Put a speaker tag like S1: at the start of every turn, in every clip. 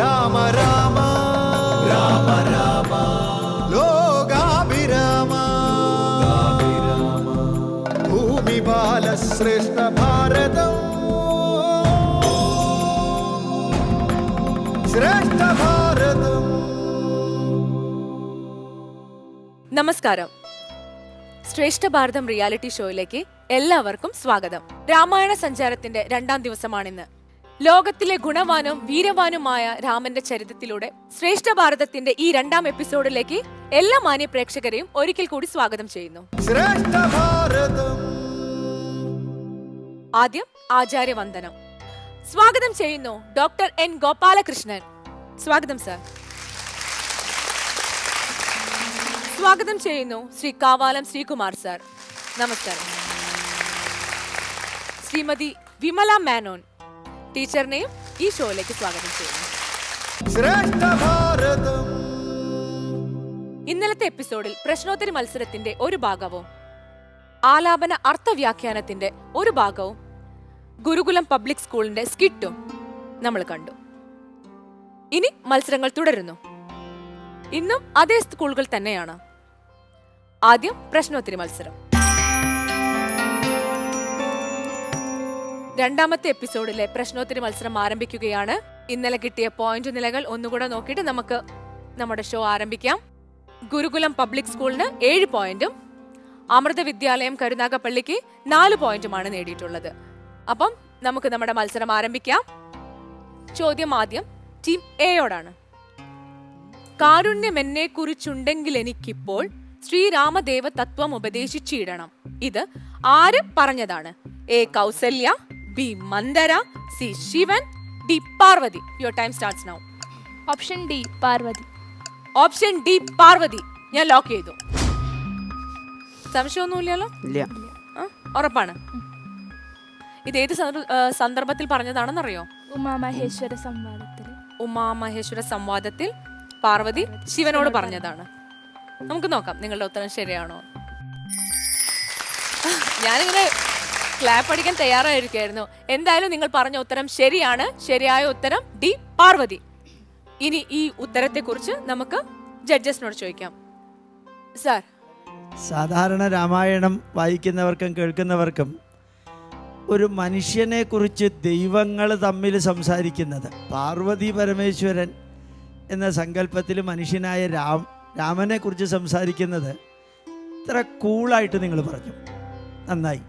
S1: രാമ രാമ. രാമ രാമ ലോകാഭിരാമ. ഭൂമി ബാലശ്രേഷ്ഠ ഭാരതം. ശ്രേഷ്ഠ ഭാരതം.
S2: നമസ്കാരം. ശ്രേഷ്ഠ ഭാരതം റിയാലിറ്റി ഷോയിലേക്ക് എല്ലാവർക്കും സ്വാഗതം. രാമായണ സഞ്ചാരത്തിന്റെ രണ്ടാം ദിവസമാണിന്ന്. ലോകത്തിലെ ഗുണവാനും വീരവാനുമായ രാമന്റെ ചരിത്രത്തിലൂടെ ശ്രേഷ്ഠ ഭാരതത്തിന്റെ ഈ രണ്ടാം എപ്പിസോഡിലേക്ക് എല്ലാ മാന്യ പ്രേക്ഷകരെയും ഒരിക്കൽ കൂടി സ്വാഗതം ചെയ്യുന്നു. ആദ്യം ആചാര്യവന്ദനം. സ്വാഗതം ചെയ്യുന്നു ഡോക്ടർ എൻ ഗോപാലകൃഷ്ണൻ. സ്വാഗതം സർ. സ്വാഗതം ചെയ്യുന്നു ശ്രീ കാവാലം ശ്രീകുമാർ സർ. നമസ്കാരം. ശ്രീമതി വിമല മേനോൻ. ടീച്ചറിനെയും ഈ ഷോയിലേക്ക് സ്വാഗതം ചെയ്യുന്നു. ഇന്നലത്തെ എപ്പിസോഡിൽ പ്രശ്നോത്തരി മത്സരത്തിന്റെ ഒരു ഭാഗവും ആലാപന അർത്ഥവ്യാഖ്യാനത്തിന്റെ ഒരു ഭാഗവും ഗുരുകുലം പബ്ലിക് സ്കൂളിന്റെ സ്കിറ്റും നമ്മൾ കണ്ടു. ഇനി മത്സരങ്ങൾ തുടരുന്നു. ഇന്നും അതേ സ്കൂളുകൾ തന്നെയാണ്. ആദ്യം പ്രശ്നോത്തരി മത്സരം. രണ്ടാമത്തെ എപ്പിസോഡിലെ പ്രശ്നോത്തരി മത്സരം ആരംഭിക്കുകയാണ്. ഇന്നലെ കിട്ടിയ പോയിന്റ് നിലകൾ ഒന്നുകൂടെ നോക്കിയിട്ട് നമുക്ക് നമ്മുടെ ഷോ ആരംഭിക്കാം. ഗുരുകുലം പബ്ലിക് സ്കൂളിന് ഏഴ് പോയിന്റും അമൃത വിദ്യാലയം കരുനാഗപ്പള്ളിക്ക് നാല് പോയിന്റുമാണ് നേടിയിട്ടുള്ളത്. അപ്പം നമുക്ക് നമ്മുടെ മത്സരം ആരംഭിക്കാം. ചോദ്യം ആദ്യം ടീം എയോടാണ് കാരുണ്യം എന്നെ കുറിച്ചുണ്ടെങ്കിൽ എനിക്കിപ്പോൾ ശ്രീരാമദേവ തത്വം ഉപദേശിച്ചിടണം. ഇത് ആര് പറഞ്ഞതാണ്? A Kausalya B Manthara C Shivan D Parvati. Your time starts now
S3: option D Parvati
S2: option D Parvati ഞാൻ ലോക്ക് ചെയ്തു. സംശയമൊന്നുമില്ലല്ലോ?
S4: ഇല്ല?
S2: ഉറപ്പാണ്. ഇത് ഏത് സന്ദർഭത്തിൽ പറഞ്ഞതാണെന്നറിയോ?
S3: ഉമാമഹേശ്വര സംവാദത്തിൽ.
S2: ഉമാമഹേശ്വര സംവാദത്തിൽ പാർവതി ശിവനോട് പറഞ്ഞതാണ്. നമുക്ക് നോക്കാം നിങ്ങളുടെ ഉത്തരം ശരിയാണോ. ഞാനിങ്ങനെ ക്ലാപ്പ് അടിക്കാൻ തയ്യാറായിരിക്കായിരുന്നു എന്തായാലും നിങ്ങൾ പറഞ്ഞ ഉത്തരം ശരിയാണ്. ശരിയായ ഉത്തരം ഡി പാർവതി. ഇനി ഈ ഉത്തരത്തെ കുറിച്ച് നമുക്ക് ജഡ്ജസിനോട് ചോദിക്കാം. സാർ.
S4: സാധാരണ രാമായണം വായിക്കുന്നവർക്കും കേൾക്കുന്നവർക്കും ഒരു മനുഷ്യനെ കുറിച്ച് ദൈവങ്ങൾ തമ്മിൽ സംസാരിക്കുന്നത് പാർവതി പരമേശ്വരൻ എന്ന സങ്കല്പത്തിൽ മനുഷ്യനായ രാം രാമനെ കുറിച്ച് സംസാരിക്കുന്നത് ഇത്ര കൂളായിട്ട് നിങ്ങൾ പറഞ്ഞു. നന്നായി.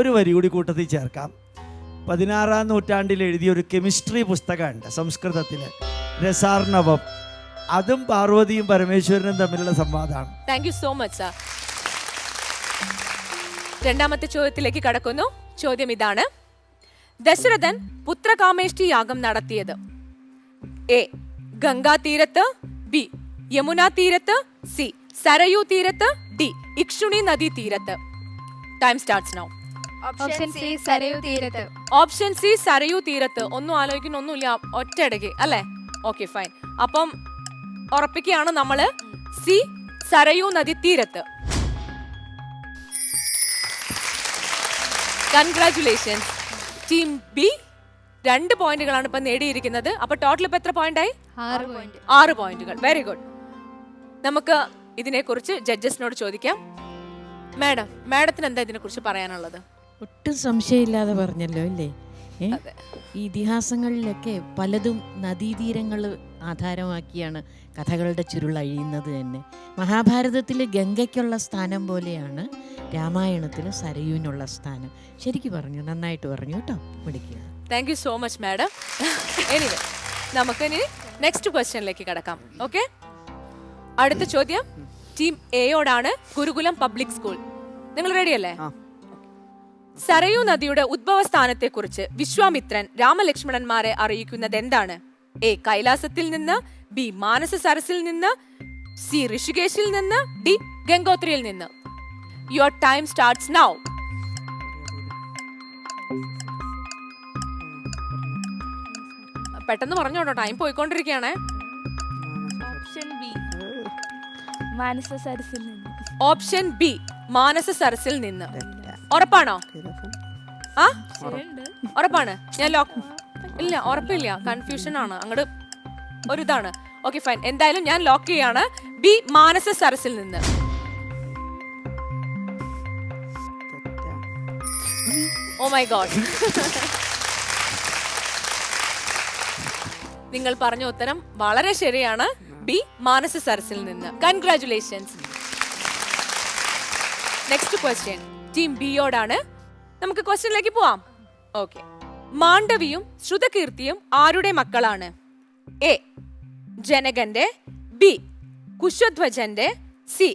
S4: ഒരു വരി കൂടി കൂട്ടത്തിൽ ചേർക്കാം. പതിനാറാം നൂറ്റാണ്ടിൽ എഴുതിയ ഒരു കെമിസ്ട്രി പുസ്തകമുണ്ട് സംസ്കൃതത്തിൽ രസാർണവം. അതും പാർവതിയും പരമേശ്വരനും തമ്മിലുള്ള സംവാദമാണ്.
S2: Thank you so much sir രണ്ടാമത്തെ ചോദ്യത്തിലേക്ക് കടക്കുന്നു. ചോദ്യം ഇതാണ്. ദശരഥൻ പുത്രകാമേഷ്ടി യാഗം നടത്തിയത്. എ. ഗംഗാ തീരത്ത് ബി. യമുന തീരത്ത് സി. സരയൂ തീരത്ത് ഡി. ഇക്ഷുണി നദി തീരത്ത്. Time starts now
S3: option C Sarayu തീരത്ത്.
S2: ഓപ്ഷൻ സി സരയൂ തീരത്ത്. ഒന്നും ആലോചിക്കുന്ന ഒന്നുമില്ല ഒറ്റയടയ്ക്ക് അല്ലേ? ഓക്കെ ഫൈൻ അപ്പം ഉറപ്പിക്കുകയാണ് നമ്മൾ. സി സരയു നദി തീരത്ത്. കൺഗ്രാറ്റുലേഷൻസ് ടീം ബി രണ്ട് പോയിന്റുകളാണ് ഇപ്പൊ നേടിയിരിക്കുന്നത്. അപ്പൊ ടോട്ടൽ ഇപ്പൊ എത്ര പോയിന്റ് ആയി
S3: ആറ് പോയിന്റ്.
S2: ആറ് പോയിന്റുകൾ. വെരി ഗുഡ് നമുക്ക് ഇതിനെക്കുറിച്ച് ജഡ്ജസിനോട് ചോദിക്കാം. മാഡം മാഡത്തിന് എന്താ ഇതിനെക്കുറിച്ച് പറയാനുള്ളത്?
S5: ഒട്ടും സംശയമില്ലാതെ പറഞ്ഞല്ലോ അല്ലേ?
S2: അതെ.
S5: ഈ ഇതിഹാസങ്ങളിലൊക്കെ പലതും നദീതീരങ്ങൾ ആധാരമാക്കിയാണ് കഥകളുടെ ചുരുൾ അഴിയുന്നത് തന്നെ. മഹാഭാരതത്തിൽ ഗംഗയ്ക്കുള്ള സ്ഥാനം പോലെയാണ് രാമായണത്തിൽ സരയുവിനുള്ള സ്ഥാനം. ശരിക്കും പറഞ്ഞു നന്നായിട്ട് പറഞ്ഞു കേട്ടോ. പിടിക്കുക
S2: thank you so much madam anyway നമുക്കിനി നെക്സ്റ്റ് ക്വസ്റ്റ്യനിലേക്ക് കടക്കാം. ഓക്കെ അടുത്ത ചോദ്യം ടീം എയോടാണ് ഗുരുകുലം പബ്ലിക് സ്കൂൾ നിങ്ങൾ റെഡിയല്ലേ. സരയൂ നദിയുടെ ഉദ്ഭവസ്ഥാനത്തെ കുറിച്ച് വിശ്വാമിത്രൻ രാമലക്ഷ്മണന്മാരെ അറിയിക്കുന്നത് എന്താണ് എ. കൈലാസത്തിൽ നിന്ന് ബി. മാനസ സരസിൽ നിന്ന് സി. ഋഷികേശിൽ നിന്ന് ഡി. ഗംഗോത്രിയിൽ നിന്ന്. യുവർ ടൈം സ്റ്റാർട്ട്സ് നൗ പെട്ടെന്ന് പറഞ്ഞോട്ടോ ടൈം പോയിക്കൊണ്ടിരിക്കുകയാണേ.
S3: ഓപ്ഷൻ ബി മാനസ സരസിൽ നിന്ന്.
S2: ഓപ്ഷൻ ബി മാനസ സരസിൽ നിന്ന് ഉറപ്പാണോ? ആ? ഉറപ്പാണ്. ഞാൻ ലോക്ക് ഇല്ല ഉറപ്പില്ല. കൺഫ്യൂഷൻ ആണ്. അങ്ങോട്ട് ഒരു ഇതാണ് ഓക്കെ ഫൈൻ എന്തായാലും ഞാൻ ലോക്ക് ചെയ്യാണ്. ബി മാനസ സരസിൽ നിന്ന്. ഓ മൈ ഗോഡ് നിങ്ങൾ പറഞ്ഞ ഉത്തരം വളരെ ശരിയാണ്. ബി മാനസ സരസിൽ നിന്ന്. കൺഗ്രാറ്റുലേഷൻസ് നെക്സ്റ്റ് ക്വസ്റ്റ്യൻ ടീം ബിയോടാണ് നമുക്ക് ക്വസ്റ്റ്യനിലേക്ക് പോവാം. ഓക്കെ മാണ്ഡവിയും ശ്രുതകീർത്തിയും ആരുടെ മക്കളാണ്? എ ജനകന്റെ. ബി കുശധ്വജന്റെ. സി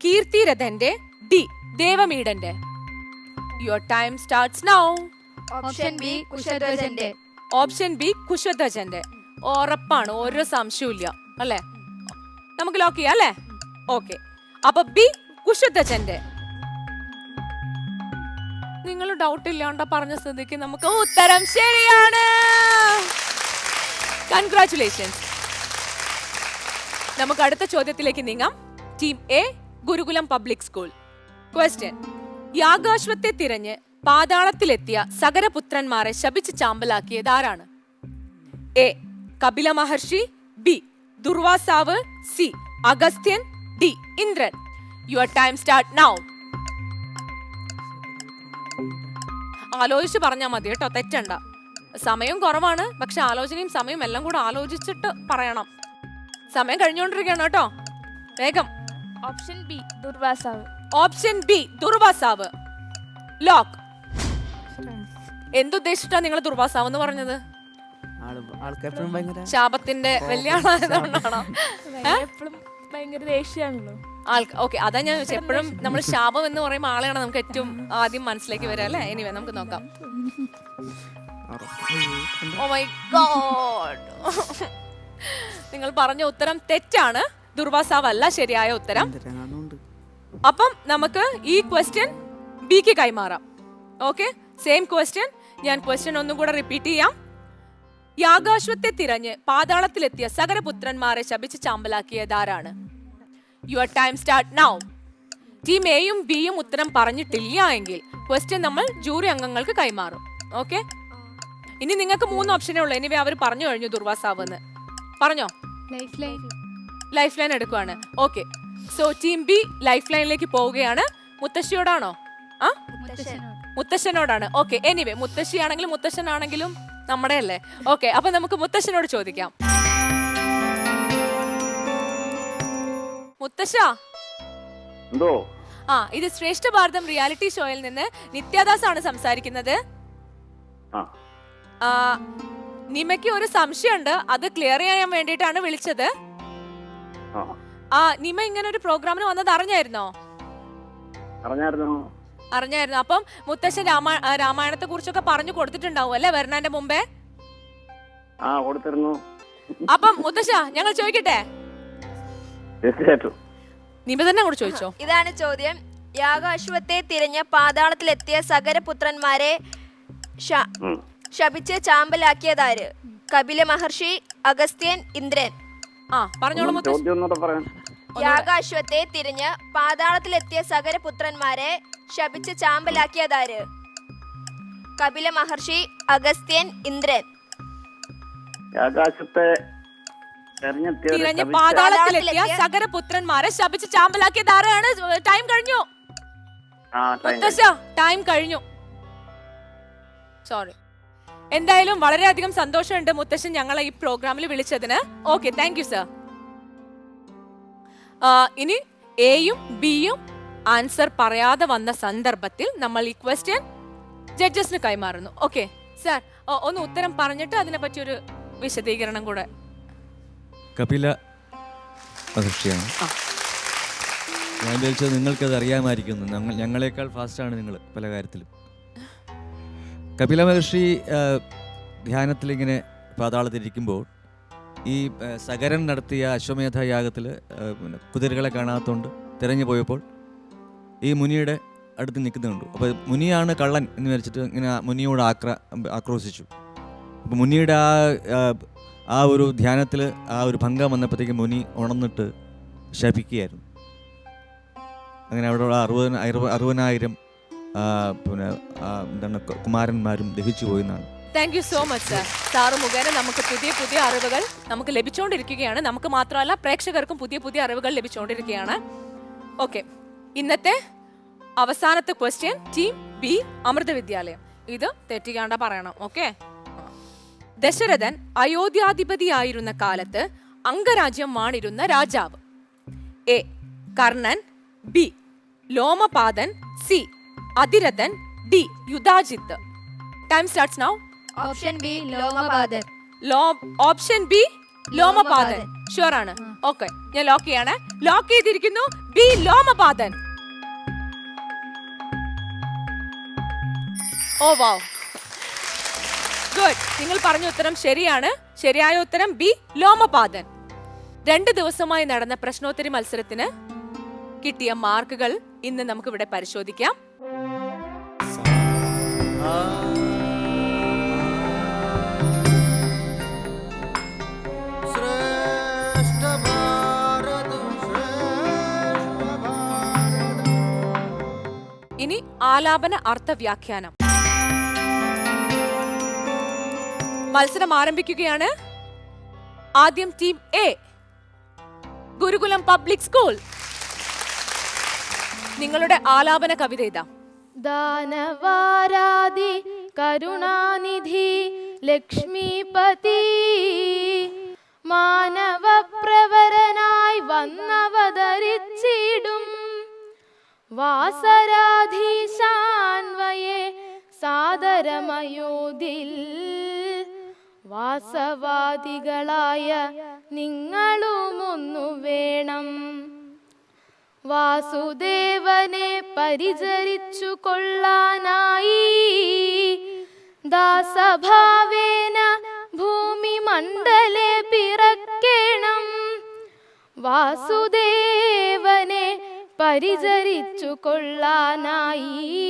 S2: കീർത്തിരഥന്റെ. D ദേവമീഡന്റെ your time starts now
S3: option B കുശധ്വജന്റെ.
S2: Option B കുശ്വധ്വജന്റെ ഉറപ്പാണ് ഓരോ സംശയമില്ല അല്ലേ? നമുക്ക് ലോക്ക് ചെയ്യാം അല്ലേ? ഓക്കെ അപ്പൊ ബി കുശധ്വജന്റെ. നിങ്ങൾ ഡൗട്ട് ഇല്ലാണ്ട പറഞ്ഞ സ്ഥിതിക്ക് നമുക്ക് ഉത്തരം ശരിയാണ്. കൺഗ്രാറ്റുലേഷൻസ് നമുക്ക് അടുത്ത ചോദ്യത്തിലേക്ക് നീങ്ങാം. Team A Gurukulam public school question യാഗാശ്വത്തെ തിരഞ്ഞ് പാതാളത്തിലെത്തിയ സകരപുത്രന്മാരെ ശപിച്ച് ചാമ്പലാക്കിയത് ആരാണ്? A Kapila Maharshi. B Durvasa. C Agastya. D Indra. Your time start now ആലോചിച്ച് പറഞ്ഞാൽ മതി കേട്ടോ തെറ്റണ്ട. സമയം കുറവാണ് പക്ഷെ ആലോചനയും സമയം എല്ലാം കൂടെ ആലോചിച്ചിട്ട് പറയണം. സമയം കഴിഞ്ഞുകൊണ്ടിരിക്കുകയാണ് കേട്ടോ. വേഗം.
S3: Option B Durvasa.
S2: Option B Durvasa. Lock. എന്തുദ്ദേശിച്ചാ നിങ്ങൾ ദുർവാസാവ് എന്ന് പറഞ്ഞത്? ശാപത്തിന്റെ വലിയ ആളായതുകൊണ്ടാണോ
S3: എപ്പോഴും ഭയങ്കര ദേഷ്യമാണല്ലോ
S2: ആൾക്ക് ഓക്കെ അതാ ഞാൻ ചോദിച്ചത് എപ്പോഴും നമ്മൾ ശാപം എന്ന് പറയുമ്പോൾ ആളെയാണ് നമുക്ക് ഏറ്റവും ആദ്യം മനസ്സിലേക്ക് വരിക അല്ലേ? എനിവേ നമുക്ക് നോക്കാം. ഓ മൈ ഗോഡ് നിങ്ങൾ പറഞ്ഞ ഉത്തരം തെറ്റാണ്. ദുർവാസാവ് അല്ല ശരിയായ ഉത്തരം. അപ്പം നമുക്ക് ഈ ക്വസ്റ്റ്യൻ ബിക്ക് കൈമാറാം. ഓക്കെ സെയിം ക്വസ്റ്റ്യൻ ഞാൻ ക്വസ്റ്റ്യൻ ഒന്നും കൂടെ റിപ്പീറ്റ് ചെയ്യാം. യാഗാശ്വത്തെ തിരഞ്ഞ് പാതാളത്തിലെത്തിയ സകരപുത്രന്മാരെ ശപിച്ച് ചാമ്പലാക്കിയത് ആരാണ്? Your time start now team എയും ബിയും ഉത്തരം പറഞ്ഞിട്ടില്ല എങ്കിൽ ക്വസ്റ്റ്യൻ നമ്മൾ ജൂറി അംഗങ്ങൾക്ക് കൈമാറും. ഓക്കെ ഇനി നിങ്ങൾക്ക് മൂന്ന് ഓപ്ഷനേ ഉള്ളൂ. എനിവേ അവർ പറഞ്ഞു കഴിഞ്ഞു ദുർവാസാവ് എന്ന് പറഞ്ഞോ?
S3: Life line
S2: life line എടുക്കുവാണ്. Okay so team B life ലൈനിലേക്ക് പോവുകയാണ്. മുത്തശ്ശിയോടാണോ? ആ? മുത്തശ്ശനോടാണ്. ഓക്കെ എനിവേ മുത്തശ്ശിയാണെങ്കിലും മുത്തശ്ശനാണെങ്കിലും നമ്മുടെ അല്ലേ ഓക്കെ അപ്പൊ നമുക്ക് മുത്തശ്ശനോട് ചോദിക്കാം. മുത്തശ്ശ.
S6: എന്തോ?
S2: ആ ഇത് ശ്രേഷ്ഠ ഭാരതം റിയാലിറ്റി ഷോയിൽ നിന്ന് നിത്യദാസ് ആണ് സംസാരിക്കുന്നത് നിമയ്ക്ക് ഒരു സംശയമുണ്ട്. അത് ക്ലിയർ ചെയ്യാൻ വേണ്ടിയിട്ടാണ് വിളിച്ചത്.
S6: ആ.
S2: നിമ ഇങ്ങനെ ഒരു പ്രോഗ്രാമിന് വന്നത് അറിഞ്ഞായിരുന്നോ?
S6: അറിഞ്ഞായിരുന്നു?
S2: അപ്പം മുത്തശ്ശൻ രാമാ രാമായണത്തെ കുറിച്ചൊക്കെ പറഞ്ഞു കൊടുത്തിട്ടുണ്ടാവും അല്ലെ വരുന്നതിന്റെ മുമ്പേ?
S6: കൊടുത്തിരുന്നു.
S2: അപ്പം മുത്തശ്ശ ഞങ്ങൾ ചോദിക്കട്ടെ?
S6: തീർച്ചയായിട്ടും.
S2: തന്നെ അങ്ങോട്ട് ചോദിച്ചോ?
S7: ഇതാണ് ചോദ്യം. യാഗാശ്വത്തെ തിരഞ്ഞ പാതാളത്തിലെത്തിയ സകരപുത്രന്മാരെ ശ-
S6: ഉം.
S7: ശപിച്ച് ചാമ്പലാക്കിയതാര്? കപില മഹർഷി അഗസ്ത്യൻ ഇന്ദ്രൻ.
S2: ആ പറഞ്ഞോളൂ മുത്തശ്ശ.
S6: ചോദ്യം ഒന്നുകൂടെ പറയാൻ
S7: യാഗാശ്വത്തെ തിരഞ്ഞ് പാതാളത്തിലെത്തിയ സകരപുത്രന്മാരെ ശപിച്ച് ചാമ്പലാക്കിയതാര്? കപില മഹർഷി അഗസ്ത്യൻ ഇന്ദ്രൻ.
S6: ആകാശത്തെ തെരഞ്ഞെത്തിയവരെ
S2: തിരഞ്ഞ് പാതാളത്തിലെത്തിയ സകരപുത്രന്മാരെ ശപിച്ച് ചാമ്പലാക്കിയത് ആരാണ് ടൈം കഴിഞ്ഞു. മുത്തശ്ശ ടൈം കഴിഞ്ഞു. സോറി എന്തായാലും വളരെയധികം സന്തോഷമുണ്ട് മുത്തശ്ശൻ ഞങ്ങളെ ഈ പ്രോഗ്രാമിൽ വിളിച്ചതിന്. ഓക്കെ താങ്ക് യു സർ ഇനി എയും ബിയും ആൻസർ പറയാതെ വന്ന സന്ദർഭത്തിൽ നമ്മൾ ഈ ക്വസ്റ്റ്യൻ ജഡ്ജസിന് കൈമാറുന്നു. ഓക്കെ സർ ഒന്ന് ഉത്തരം പറഞ്ഞിട്ട് അതിനെപ്പറ്റി ഒരു വിശദീകരണം കൂടെ
S8: കപില മഹർഷിയാണ്. ഞാൻ വിചാരിച്ചത് നിങ്ങൾക്കത് അറിയാമായിരിക്കുന്നു. ഞങ്ങൾ ഞങ്ങളെക്കാൾ ഫാസ്റ്റാണ് നിങ്ങൾ പല കാര്യത്തിലും. കപില മഹർഷി ധ്യാനത്തിലിങ്ങനെ പാതാളത്തിരിക്കുമ്പോൾ ഈ സകരൻ നടത്തിയ അശ്വമേധ യാഗത്തിൽ കുതിരകളെ കാണാത്തതുകൊണ്ട് തിരഞ്ഞു പോയപ്പോൾ ഈ മുനിയുടെ അടുത്ത് നിൽക്കുന്നുണ്ട്. അപ്പോൾ മുനിയാണ് കള്ളൻ എന്ന് വിചാരിച്ചിട്ട് ഇങ്ങനെ മുനിയോട് ആക്ര ആക്രോശിച്ചു. അപ്പോൾ മുനിയുടെ ആ ആ, ഒരു ധ്യാനത്തിൽ ആ ഒരു ഭംഗം വന്നപ്പോഴത്തേക്ക് മുനി ഉണർന്നിട്ട് ശപിക്കുകയായിരുന്നു. അങ്ങനെ അവിടെയുള്ള അറുപതിന അറുപ- അറുപതിനായിരം പിന്നെ എന്താണ് കുമാരന്മാരും ദഹിച്ചു പോയെന്നാണ്
S2: thank you so much sir sir മുഖേന നമുക്ക് പുതിയ പുതിയ അറിവുകൾ നമുക്ക് ലഭിച്ചുകൊണ്ടിരിക്കുകയാണ് നമുക്ക് മാത്രമല്ല പ്രേക്ഷകർക്കും പുതിയ പുതിയ അറിവുകൾ ലഭിച്ചുകൊണ്ടിരിക്കുകയാണ് ഓക്കെ ഇന്നത്തെ അവസാനത്തെ ക്വസ്റ്റ്യൻ ടീം ബി അമൃത വിദ്യാലയം. ഇത് തെറ്റിക്കാണ്ട പറയണം. ഓക്കെ ദശരഥൻ അയോധ്യാധിപതിയായിരുന്ന കാലത്ത് അംഗരാജ്യം വാണിരുന്ന രാജാവ്. A. Karna B. Lomapada C. Athiratha D. Yudhajit. Time starts now
S3: option B Lomapada.
S2: Law option B Lomapadan. Sure ആണ്. ഓക്കെ ഞാൻ ലോക്ക് ചെയ്യാണ്. ലോക്ക് ചെയ്തിരിക്കുന്നു. B Lomapadan. Oh wow good നിങ്ങൾ പറഞ്ഞ ഉത്തരം ശരിയാണ്. ശരിയായ ഉത്തരം ബി ലോമപാദൻ. രണ്ട് ദിവസമായി നടന്ന പ്രശ്നോത്തരി മത്സരത്തിന് കിട്ടിയ മാർക്കുകൾ ഇന്ന് നമുക്ക് ഇവിടെ പരിശോധിക്കാം ഇനി ആലാപന അർത്ഥവ്യാഖ്യാനം. മത്സരം ആരംഭിക്കുകയാണ്. ആദ്യം team A Gurukulam public school നിങ്ങളുടെ ആലാപന കവിത ഇതാ.
S3: ദാനവാരാധി കരുണാനിധി ലക്ഷ്മീപതി. മാനവപ്രവരനായി വന്നവതരിച്ചിടും. വാസരാധീശാൻവയെ സാദരമയോതിൽ. വാസവാദികളായ നിങ്ങളുമൊന്നു വേണം. വാസുദേവനെ പരിചരിച്ചു കൊള്ളാനായി ദാസഭാവേന ഭൂമി മണ്ഡലെ പിറക്കേണം. വാസുദേവനെ പരിചരിച്ചു കൊള്ളാനായി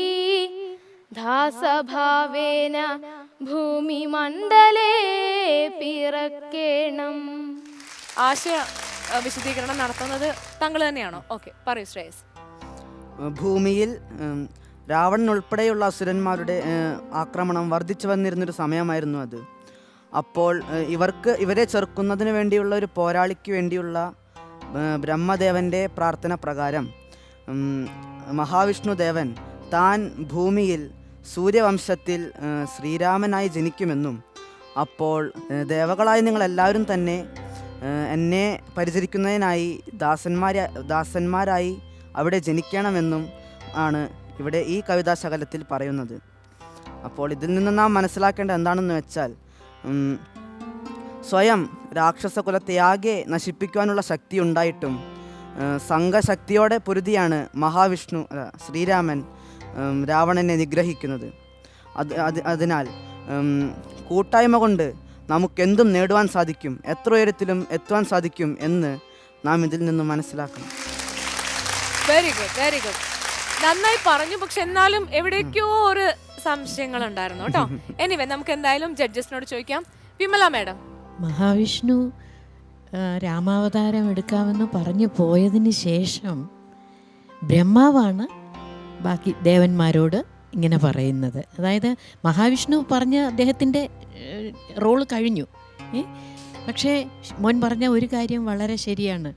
S3: ദാസഭാവേന ഭൂമി മണ്ഡലേ പിറക്കേണം.
S2: ആശയ വിശദീകരണം നടത്തുന്നത് താങ്കൾ തന്നെയാണോ? ഓക്കെ പറയൂ ശ്രേയസ്.
S9: ഭൂമിയിൽ രാവൺ രാവണൻ ഉൾപ്പെടെയുള്ള അസുരന്മാരുടെ ആക്രമണം വർദ്ധിച്ചു വന്നിരുന്നൊരു സമയമായിരുന്നു അത്. അപ്പോൾ ഇവർക്ക് ഇവരെ ചെറുക്കുന്നതിന് വേണ്ടിയുള്ള ഒരു പോരാളിക്ക് വേണ്ടിയുള്ള ബ്രഹ്മദേവന്റെ പ്രാർത്ഥന പ്രകാരം മഹാവിഷ്ണു ദേവൻ താൻ ഭൂമിയിൽ സൂര്യവംശത്തിൽ ശ്രീരാമനായി ജനിക്കുമെന്നും അപ്പോൾ ദേവകളായി നിങ്ങളെല്ലാവരും തന്നെ എന്നെ പരിചരിക്കുന്നതിനായി ദാസന്മാരെ ദാസന്മാരായി അവിടെ ജനിക്കണമെന്നും ആണ് ഇവിടെ ഈ കവിതാശകലത്തിൽ പറയുന്നത്. അപ്പോൾ ഇതിൽ നിന്ന് നാം മനസ്സിലാക്കേണ്ട എന്താണെന്ന് വെച്ചാൽ സ്വയം രാക്ഷസകുലത്തെയാകെ നശിപ്പിക്കുവാനുള്ള ശക്തി ഉണ്ടായിട്ടും സംഘശക്തിയോടെ പൊരുതിയാണ് മഹാവിഷ്ണു ശ്രീരാമൻ രാവണനെ നിഗ്രഹിക്കുന്നത്. അത് അത് അതിനാൽ കൂട്ടായ്മ കൊണ്ട് നമുക്കെന്തും നേടുവാൻ സാധിക്കും എത്ര ഉയരത്തിലും എത്തുവാൻ സാധിക്കും എന്ന് നാം ഇതിൽ നിന്ന് മനസ്സിലാക്കണം.
S2: വെരി ഗുഡ് വെരി ഗുഡ് നന്നായി പറഞ്ഞു പക്ഷെ എന്നാലും എവിടേക്കോ ഒരു സംശയങ്ങൾ ഉണ്ടായിരുന്നു കേട്ടോ. എനിവേ നമുക്ക് എന്തായാലും ജഡ്ജസിനോട് ചോദിക്കാം. വിമല മാഡം.
S5: മഹാവിഷ്ണു രാമാവതാരം എടുക്കാമെന്ന് പറഞ്ഞു പോയതിന് ശേഷം ബ്രഹ്മാവാണ് ബാക്കി ദേവന്മാരോട് ഇങ്ങനെ പറയുന്നത്. അതായത് മഹാവിഷ്ണു പറഞ്ഞ അദ്ദേഹത്തിന്റെ റോൾ കഴിഞ്ഞു. പക്ഷേ മോൻ പറഞ്ഞ ഒരു കാര്യം വളരെ ശരിയാണ്.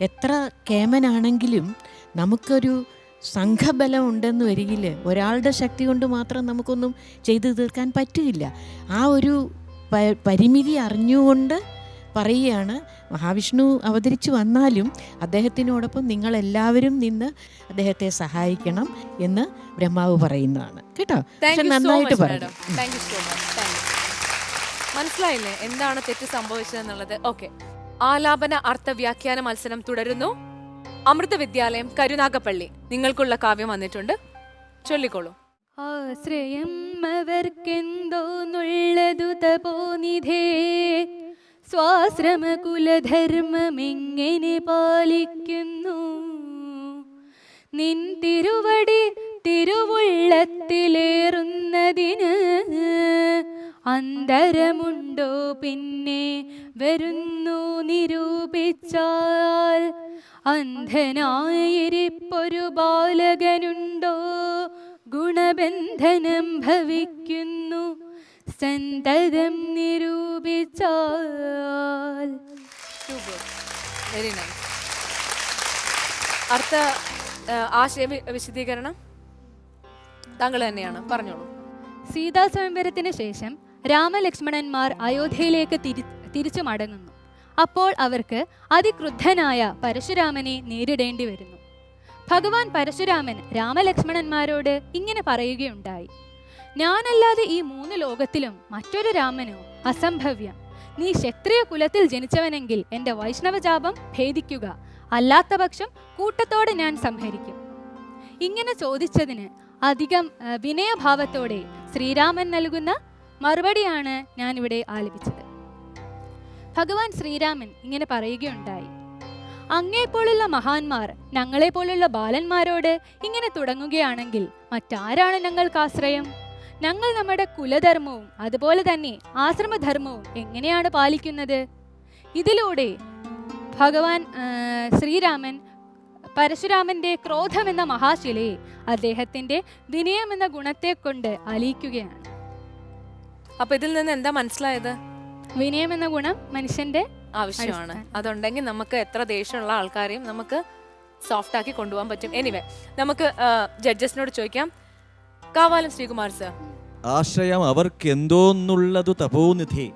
S5: എത്ര കേമനാണെങ്കിലും നമുക്കൊരു സംഘബലം ഉണ്ടെന്ന് വരികിൽ ഒരാളുടെ ശക്തി കൊണ്ട് മാത്രം നമുക്കൊന്നും ചെയ്തു തീർക്കാൻ പറ്റില്ല. ആ ഒരു പരിമിതി അറിഞ്ഞുകൊണ്ട് പറയുകയാണ് മഹാവിഷ്ണു അവതരിച്ചു വന്നാലും അദ്ദേഹത്തിനോടൊപ്പം നിങ്ങളെല്ലാവരും നിന്ന് അദ്ദേഹത്തെ സഹായിക്കണം എന്ന് ബ്രഹ്മാവ് പറയുന്നതാണ്. കേട്ടോ? നന്നായിട്ട് പറഞ്ഞു
S2: മനസ്സിലായില്ലേ? എന്താണ് തെറ്റ് സംഭവിച്ചതെന്നുള്ളത്? ഓക്കെ ആലാപന അർത്ഥ വ്യാഖ്യാന മത്സരം തുടരുന്നു. അമൃത വിദ്യാലയം കരുനാഗപ്പള്ളി. നിങ്ങൾക്കുള്ള കാവ്യം വന്നിട്ടുണ്ട്. ചൊല്ലിക്കോളൂ.
S3: ആശ്രയം അവർക്കെന്തോന്നുള്ളതു തപോനിധേ സ്വാശ്രമകുലധർമ്മമെങ്ങനെ പാലിക്കുന്നു? നിൻ തിരുവടി തിരുവുള്ളത്തിലേറുന്നതിന് അന്തരമുണ്ടോ പിന്നെ? വരുന്നു നിരൂപിച്ചാൽ അന്ധനായിരിപ്പൊരു ബാലകനുണ്ടോ? ഗുണബന്ധനം ഭവിക്കുന്നു. സന്തതം നിരൂപിച്ചാൽ.
S2: വെരി നൈസ് അടുത്ത ആശയ വിശദീകരണം താങ്കൾ തന്നെയാണ്. പറഞ്ഞോളൂ.
S3: സീതാ സ്വയംവരത്തിന് ശേഷം രാമലക്ഷ്മണന്മാർ അയോധ്യയിലേക്ക് തിരി തിരിച്ചു മടങ്ങുന്നു. അപ്പോൾ അവർക്ക് അതിക്രുദ്ധനായ പരശുരാമനെ നേരിടേണ്ടി വരുന്നു. ഭഗവാൻ പരശുരാമൻ രാമലക്ഷ്മണന്മാരോട് ഇങ്ങനെ പറയുകയുണ്ടായി. ഞാനല്ലാതെ ഈ മൂന്ന് ലോകത്തിലും മറ്റൊരു രാമനോ അസംഭവ്യം. നീ ക്ഷത്രിയ കുലത്തിൽ ജനിച്ചവനെങ്കിൽ എന്റെ വൈഷ്ണവജാപം ഭേദിക്കുക. അല്ലാത്ത പക്ഷം കൂട്ടത്തോടെ ഞാൻ സംഹരിക്കും. ഇങ്ങനെ ചോദിച്ചതിന് അധികം വിനയഭാവത്തോടെ ശ്രീരാമൻ നൽകുന്ന മറുപടിയാണ് ഞാൻ ഇവിടെ ആലപിച്ചത്. ഭഗവാൻ ശ്രീരാമൻ ഇങ്ങനെ പറയുകയുണ്ടായി. അങ്ങേപ്പോലുള്ള മഹാന്മാർ ഞങ്ങളെപ്പോലുള്ള ബാലന്മാരോട് ഇങ്ങനെ തുടങ്ങുകയാണെങ്കിൽ മറ്റാരാണ് ഞങ്ങൾക്ക് ആശ്രയം? ഞങ്ങൾ നമ്മുടെ കുലധർമ്മവും അതുപോലെ തന്നെ ആശ്രമധർമ്മവും എങ്ങനെയാണ് പാലിക്കുന്നത്? ഇതിലൂടെ ഭഗവാൻ ശ്രീരാമൻ പരശുരാമന്റെ ക്രോധം എന്ന മഹാശിലയെ അദ്ദേഹത്തിന്റെ വിനയം എന്ന ഗുണത്തെ കൊണ്ട് അലിയിക്കുകയാണ്.
S2: അപ്പൊ ഇതിൽ നിന്ന് എന്താ മനസ്സിലായത്?
S3: വിനയം എന്ന ഗുണം മനുഷ്യന്റെ
S2: ആവശ്യമാണ്. അതുണ്ടെങ്കിൽ നമുക്ക് എത്ര ദേഷ്യമുള്ള ആൾക്കാരെയും നമുക്ക് സോഫ്റ്റ് ആക്കി കൊണ്ടുപോകാൻ പറ്റും. എനിവേ നമുക്ക് ജഡ്ജസിനോട് ചോദിക്കാം. കാവാലം ശ്രീകുമാർ സർ
S8: ആശ്രയം അവർക്കെന്തോന്നുള്ളതു തപോനിധി.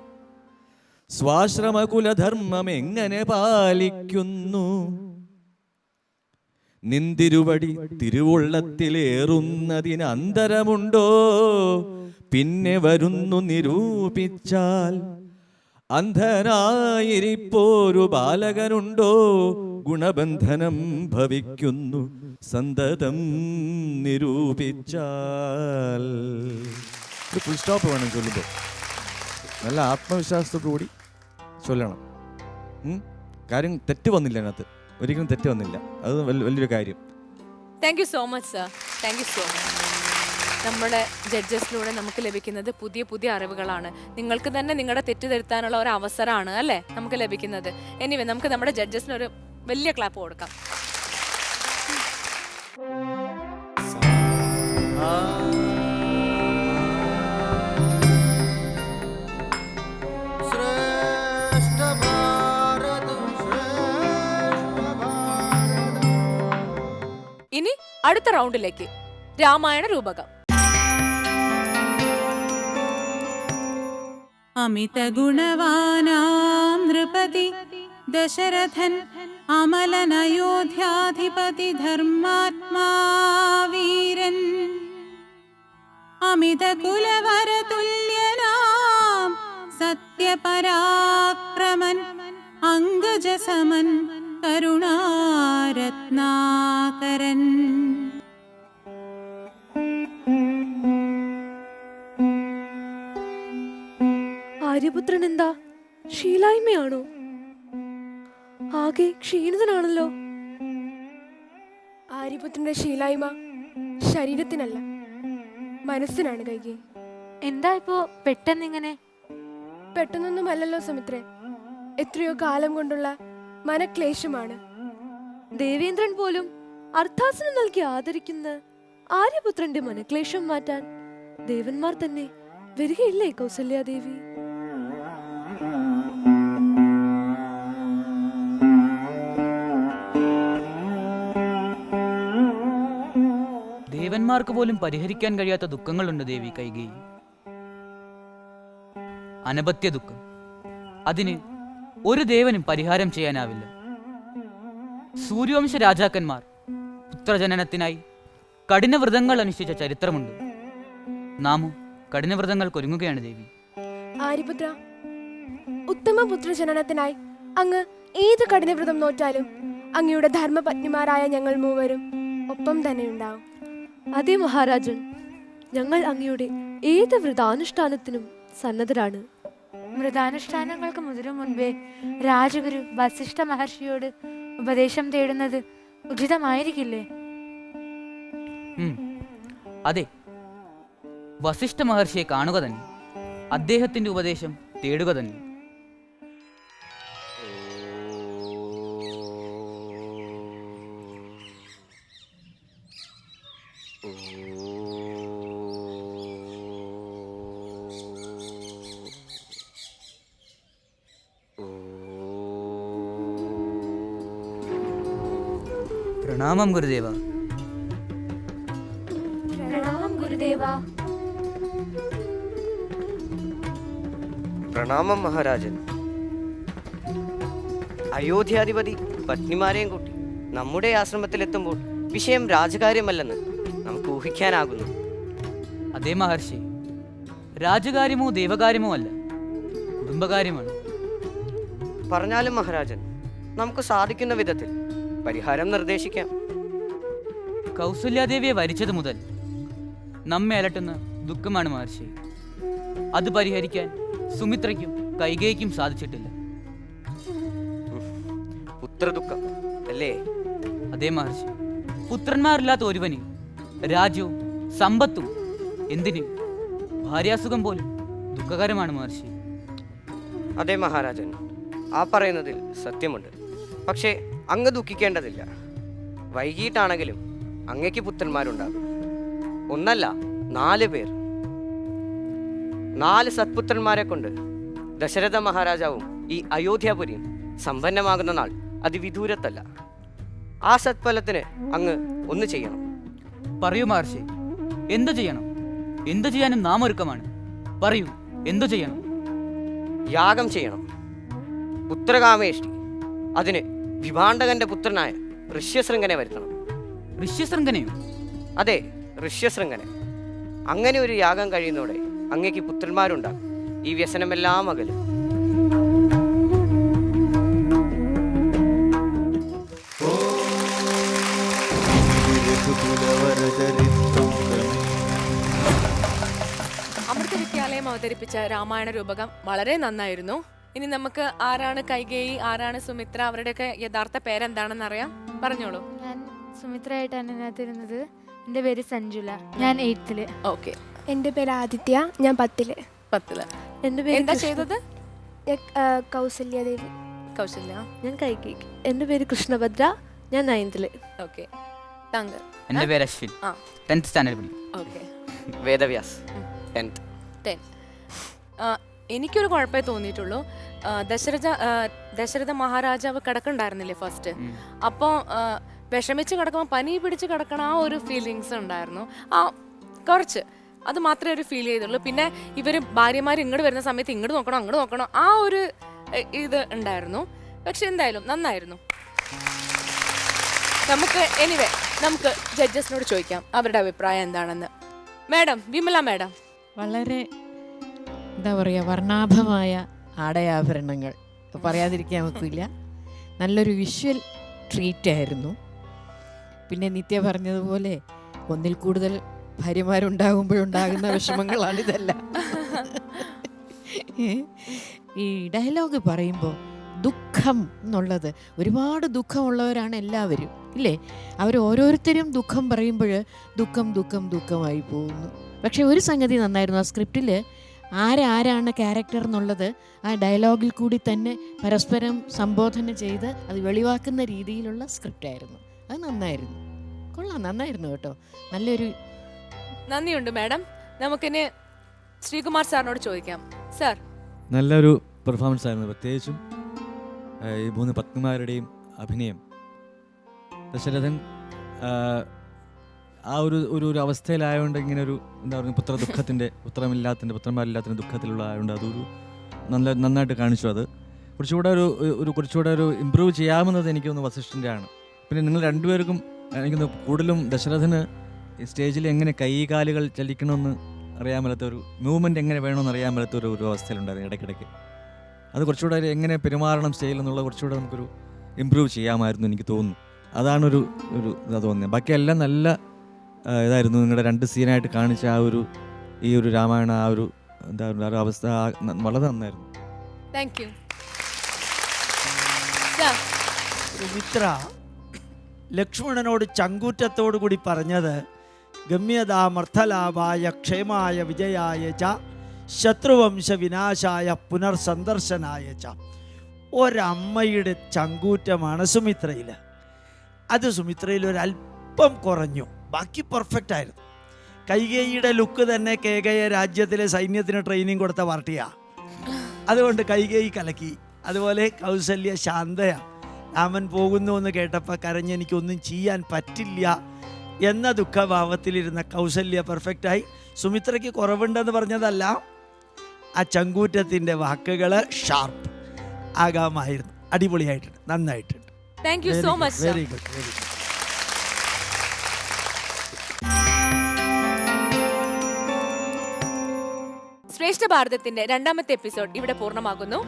S8: സ്വാശ്രമകുലധർമ്മം എങ്ങനെ പാലിക്കുന്നു? നിന്തിരുവടി തിരുവുള്ളത്തിലേറുന്നതിന് അന്തരമുണ്ടോ പിന്നെ വരുന്നു നിരൂപിച്ചാൽ അന്ധനായിരിപ്പോരു ബാലകനുണ്ടോ? ഗുണബന്ധനം ഭവിക്കുന്നു സന്തതം നിരൂപിച്ചാൽ. ഒരു ഫുൾ സ്റ്റോപ്പ് വേണം ചൊല്ലുമ്പോൾ നല്ല ആത്മവിശ്വാസത്തോടു കൂടി ചൊല്ലണം. കാര്യം തെറ്റ് വന്നില്ല അതിനകത്ത്. ഒരിക്കലും തെറ്റ് വന്നില്ല. അത് വലിയൊരു കാര്യം.
S2: Thank you so much sir thank you so much നമ്മുടെ ജഡ്ജസിലൂടെ നമുക്ക് ലഭിക്കുന്നത് പുതിയ പുതിയ അറിവുകളാണ്. നിങ്ങൾക്ക് തന്നെ നിങ്ങളുടെ തെറ്റ് തിരുത്താനുള്ള ഒരു അവസരമാണ് അല്ലേ? നമുക്ക് ലഭിക്കുന്നത്. എനിവേ നമുക്ക് നമ്മുടെ ജഡ്ജസിന് ഒരു വലിയ ക്ലാപ്പ് കൊടുക്കാം.
S1: ആ.
S2: ഇനി അടുത്ത റൗണ്ടിലേക്ക്. രാമായണ രൂപകം.
S10: അമിതഗുണവാനാം നൃപതി ദശരഥൻ അമലനയോധ്യാധിപതി ധർമാത്മാ വീരൻ അമിതകുലവരതുല്യനാം സത്യപരാക്രമൻ അംഗജസമൻ കരുണാരത്നാകരൻ.
S11: ആര്യപുത്രൻ എന്താ ശീലായ്മയാണോ? ആകെ ക്ഷീണിതനാണല്ലോ. ആര്യപുത്രന്റെ ശീലായ്മ ശരീരത്തിനല്ല മനസ്സിനാണ് കൈകി.
S3: എന്താ ഇപ്പോ പെട്ടെന്നിങ്ങനെ?
S11: പെട്ടെന്നൊന്നുമല്ലല്ലോ സുമിത്രേ. എത്രയോ കാലം കൊണ്ടുള്ള മനക്ലേശമാണ്. ദേവേന്ദ്രൻ പോലും അർത്ഥാസനം നൽകി ആദരിക്കുന്ന ആര്യപുത്രന്റെ മനക്ലേശം മാറ്റാൻ ദേവന്മാർ തന്നെ വരികയില്ലേ കൗസല്യാദേവി?
S12: ദേവന്മാർക്ക് പോലും പരിഹരിക്കാൻ കഴിയാത്ത ദുഃഖങ്ങളുണ്ട് ദേവി കൈകേയി. അനപത്യ ദുഃഖം. അതിന് ഒരു ദേവനും പരിഹാരം ചെയ്യാനാവില്ല. സൂര്യവംശ രാജാക്കന്മാർ പുത്രജനനത്തിനായി കഠിനവ്രതങ്ങൾ അനുഷ്ഠിച്ച ചരിത്രമുണ്ട്. നാമോ കഠിനവ്രതങ്ങൾക്ക് ഒരുങ്ങുകയാണ് ദേവി.
S11: ആര്യപുത്ര ഉത്തമ പുത്രജനനത്തിനായി അങ്ങ് ഏത് കഠിനവ്രതം നോറ്റാലും അങ്ങയുടെ ധർമ്മപത്നിമാരായ ഞങ്ങൾ മൂവരും ഒപ്പം തന്നെ ഉണ്ടാവും. അതെ മഹാരാജൻ ഞങ്ങൾ അങ്ങയുടെ ഏത് വ്രതാനുഷ്ഠാനത്തിനും സന്നദ്ധരാണ്.
S3: മൃതാനുഷ്ഠാനങ്ങൾക്ക് മുതിരും മുൻപേ രാജഗുരു വസിഷ്ഠ മഹർഷിയോട് ഉപദേശം തേടുന്നത് ഉചിതമായിരിക്കില്ലേ?
S12: അതെ. വസിഷ്ഠ മഹർഷിയെ കാണുക തന്നെ. അദ്ദേഹത്തിന്റെ ഉപദേശം തേടുക തന്നെ. പ്രണാമം ഗുരുദേവ.
S3: പ്രണാമം ഗുരുദേവ.
S1: പ്രണാമം മഹാരാജൻ. അയോധ്യാധിപതി പത്നിമാരെയും കൂട്ടി നമ്മുടെ ആശ്രമത്തിലെത്തുമ്പോൾ വിഷയം രാജകാര്യമല്ലെന്ന് നമുക്ക് ഊഹിക്കാനാകുന്നു.
S12: അതേ മഹർഷി. രാജകാര്യമോ ദേവകാര്യമോ അല്ല കുടുംബകാര്യമാണ്.
S1: പറഞ്ഞാലും മഹാരാജൻ നമുക്ക് സാധിക്കുന്ന വിധത്തിൽ പരിഹാരം നിർദ്ദേശിക്കാം.
S12: കൗസല്യാദേവിയെ വരിച്ചത് മുതൽ നമ്മെ അലട്ടുന്ന ദുഃഖമാണ് മഹർഷി. അത് പരിഹരിക്കാൻ സുമിത്രയ്ക്കും കൈകേയ്ക്കും സാധിച്ചിട്ടില്ല.
S1: പുത്രദുഃഖം അല്ലേ?
S12: അതേ മഹർഷി. പുത്രന്മാരില്ലാത്ത ഒരുവന് രാജ്യവും സമ്പത്തും എന്തിന്? ഭാര്യാസുഖം പോലും ദുഃഖകരമാണ് മഹർഷി.
S1: അതെ മഹാരാജൻ ആ പറയുന്നതിൽ സത്യമുണ്ട്. പക്ഷേ അങ്ങ് ദുഃഖിക്കേണ്ടതില്ല. വൈകിട്ടാണെങ്കിലും അങ്ങയ്ക്ക് പുത്രന്മാരുണ്ടാകും. ഒന്നല്ല നാല് പേർ. നാല് സത്പുത്രന്മാരെ കൊണ്ട് ദശരഥ മഹാരാജാവും ഈ അയോധ്യാപുരിയും സമ്പന്നമാകുന്ന നാൾ അതിവിദൂരത്തല്ല. ആ സത്ഫലത്തിന് അങ്ങ് ഒന്ന് ചെയ്യണം.
S12: പറയൂ മഹർഷി എന്തു ചെയ്യണം? എന്തു ചെയ്യാനും നാം ഒരുക്കമാണ്. പറയൂ എന്തു ചെയ്യണം?
S1: യാഗം ചെയ്യണം. പുത്രകാമേഷ്ടി. അതിന് വിഭാണ്ഡകന്റെ പുത്രനായ ഋഷ്യശൃംഖനെ വരുത്തണം.
S12: ഋഷ്യശൃംഖനെയോ
S1: അതെ ഋഷ്യശൃംഖനെ അങ്ങനെ ഒരു യാഗം കഴിയുന്നതോടെ അങ്ങേക്ക് പുത്രന്മാരുണ്ടാകും. ഈ വ്യസനമെല്ലാം അകലും.
S2: അമൃത വിദ്യാലയം അവതരിപ്പിച്ച രാമായണ രൂപകം വളരെ നന്നായിരുന്നു. ഇനി നമുക്ക് ആരാണ് കൈകേയി ആരാണ് സുമിത്ര? അവരുടെയൊക്കെ യഥാർത്ഥ പേരെന്താണെന്ന് അറിയാം പറഞ്ഞോളൂ.
S3: ഞാൻ സുമിത്രയായിട്ടാണ് ഇതിനകത്തിരുന്നത്. എന്റെ പേര് സഞ്ജുല. ഞാൻ എയ്ത്തിൽ.
S2: ഓക്കെ.
S11: എന്റെ പേര് ആദിത്യ. ഞാൻ പത്തിൽ.
S2: പത്തിൽ.
S11: എന്റെ
S2: എന്താ ചെയ്തത്?
S11: കൗസല്യാദേവി
S2: കൗശല്യ
S11: ഞാൻ കൈകേ എന്റെ പേര് കൃഷ്ണഭദ്ര. ഞാൻ നയൻത്തിൽ.
S2: ഓക്കെ. താങ്കൾ.
S12: എന്റെ പേര് അശ്വിൻ.
S2: ആ.
S12: ടെൻത്ത് സ്റ്റാൻഡേർഡ് പഠിക്കും
S2: ഓക്കെ.
S1: വേദവ്യാസ്. ടെൻത്ത്.
S2: ടെൻ എനിക്കൊരു കുഴപ്പമേ തോന്നിയിട്ടുള്ളൂ. ദശരഥ ദശരഥ മഹാരാജാവ് കിടക്കണ്ടായിരുന്നില്ലേ ഫസ്റ്റ്. അപ്പോൾ വിഷമിച്ച് കിടക്കുമ്പോൾ പനി പിടിച്ച് കിടക്കണ ആ ഒരു ഫീലിങ്സ് ഉണ്ടായിരുന്നു. ആ കുറച്ച്. അത് മാത്രമേ ഒരു ഫീൽ ചെയ്തുള്ളൂ. പിന്നെ ഇവർ ഭാര്യമാർ ഇങ്ങോട്ട് വരുന്ന സമയത്ത് ഇങ്ങോട്ട് നോക്കണം അങ്ങോട്ട് നോക്കണം ആ ഒരു ഇത് ഉണ്ടായിരുന്നു. പക്ഷെ എന്തായാലും നന്നായിരുന്നു. നമുക്ക് എനിവേ നമുക്ക് ജഡ്ജസിനോട് ചോദിക്കാം. അവരുടെ അഭിപ്രായം എന്താണെന്ന്. മാഡം വിമല മാഡം
S5: വളരെ എന്താ പറയുക വർണാഭമായ ആടയാഭരണങ്ങൾ. പറയാതിരിക്കാൻ ഒക്കില്ല നല്ലൊരു വിഷ്വൽ ട്രീറ്റ് ആയിരുന്നു. പിന്നെ നിത്യ പറഞ്ഞതുപോലെ ഒന്നിൽ കൂടുതൽ ഭാര്യമാരുണ്ടാകുമ്പോഴുണ്ടാകുന്ന വിഷമങ്ങളാണിതല്ല ഈ ഡയലോഗ് പറയുമ്പോൾ ദുഃഖം എന്നുള്ളത് ഒരുപാട് ദുഃഖമുള്ളവരാണ് എല്ലാവരും ഇല്ലേ? അവർ ഓരോരുത്തരും ദുഃഖം പറയുമ്പോൾ ദുഃഖം ദുഃഖം ദുഃഖമായി പോകുന്നു. പക്ഷേ ഒരു സംഗതി നന്നായിരുന്നു ആ സ്ക്രിപ്റ്റിൽ ആരാരാണ് ക്യാരക്ടർ എന്നുള്ളത് ആ ഡയലോഗിൽ കൂടി തന്നെ പരസ്പരം സംബോധന ചെയ്ത് അത് വെളിവാക്കുന്ന രീതിയിലുള്ള സ്ക്രിപ്റ്റ് ആയിരുന്നു. അത് നന്നായിരുന്നു. കൊള്ളാം നന്നായിരുന്നു കേട്ടോ. നല്ലൊരു
S2: നന്ദിയുണ്ട് മാഡം. നമുക്കിനി ശ്രീകുമാർ സാറിനോട് ചോദിക്കാം. സാർ.
S8: നല്ലൊരു പെർഫോമൻസ് ആയിരുന്നു. പ്രത്യേകിച്ചും ഈ മൂന്ന് പത്നിമാരുടെയും അഭിനയം. ദശരഥൻ ആ, ഒരു ഒരു ഒരു അവസ്ഥയിലായതുകൊണ്ട് ഇങ്ങനെ ഒരു എന്താ പറയുക പുത്ര ദുഃഖത്തിന്റെ പുത്രമില്ലാത്തതിന്റെ പുത്രന്മാരില്ലാത്തതിന്റെ ദുഃഖത്തിലുള്ള ആയതുകൊണ്ട് അതൊരു നല്ല നന്നായിട്ട് കാണിച്ചു അത്. കുറച്ചുകൂടെ ഒരു ഒരു കുറച്ചുകൂടെ ഒരു ഇമ്പ്രൂവ് ചെയ്യാമെന്നത് എനിക്കൊന്ന് വസിഷ്ഠന്റെ ആണ് പിന്നെ നിങ്ങൾ രണ്ടുപേർക്കും എനിക്ക് കൂടുതലും ദശരഥന് സ്റ്റേജിൽ എങ്ങനെ കൈ കാലുകൾ ചലിക്കണമെന്ന് അറിയാൻ മേലാത്ത ഒരു മൂവ്മെന്റ് എങ്ങനെ വേണമെന്ന് അറിയാൻ മേലാത്ത ഒരു ഒരു അവസ്ഥയിലുണ്ടായിരുന്നു ഇടയ്ക്കിടയ്ക്ക്. അത് കുറച്ചുകൂടെ എങ്ങനെ പെരുമാറണം സ്റ്റേജിൽ എന്നുള്ള കുറച്ചുകൂടെ നമുക്കൊരു ഇമ്പ്രൂവ് ചെയ്യാമായിരുന്നു എനിക്ക് തോന്നുന്നു. അതാണൊരു ഒരു ഇതാ തോന്നിയത്. ബാക്കിയെല്ലാം നല്ല ഇതായിരുന്നു നിങ്ങളുടെ രണ്ട് സീനായിട്ട് കാണിച്ച ആ ഒരു ഈ ഒരു രാമായണ ആ ഒരു എന്താ പറയുക ആ അവസ്ഥ വളരെ നന്നായിരുന്നു.
S2: താങ്ക് യു
S4: സുമിത്ര ലക്ഷ്മണനോട് ചങ്കൂറ്റത്തോടു കൂടി പറഞ്ഞത് ഗമ്യതാമർത്ഥലാഭായ ക്ഷേമായ വിജയായ ച ശത്രുവംശ വിനാശായ പുനർസന്ദർശനായ ച. ഒരമ്മയുടെ ചങ്കൂറ്റമാണ് സുമിത്രയിൽ അത് സുമിത്രയിൽ ഒരല്പം കുറഞ്ഞു. ബാക്കി പെർഫെക്റ്റ് ആയിരുന്നു. കൈകേയിയുടെ ലുക്ക് തന്നെ കേകയ രാജ്യത്തിലെ സൈന്യത്തിന് ട്രെയിനിങ് കൊടുത്ത പാർട്ടിയാണ് അതുകൊണ്ട് കൈകേയി കലക്കി. അതുപോലെ കൗസല്യ ശാന്തയാണ് രാമൻ പോകുന്നു എന്ന് കേട്ടപ്പോൾ കരഞ്ഞ് എനിക്കൊന്നും ചെയ്യാൻ പറ്റില്ല എന്ന ദുഃഖഭാവത്തിലിരുന്ന കൗസല്യ പെർഫെക്റ്റായി സുമിത്രയ്ക്ക് കുറവുണ്ടെന്ന് പറഞ്ഞതല്ല ആ ചങ്കൂറ്റത്തിന്റെ വാക്കുകൾ ഷാർപ്പ് ആകാമായിരുന്നു. അടിപൊളിയായിട്ടുണ്ട് നന്നായിട്ടുണ്ട്.
S2: Thank you so much
S4: very good very good
S2: ശ്രേഷ്ഠ ഭാരതത്തിന്റെ രണ്ടാമത്തെ എപ്പിസോഡ് ഇവിടെ പൂർണമാകുന്നു.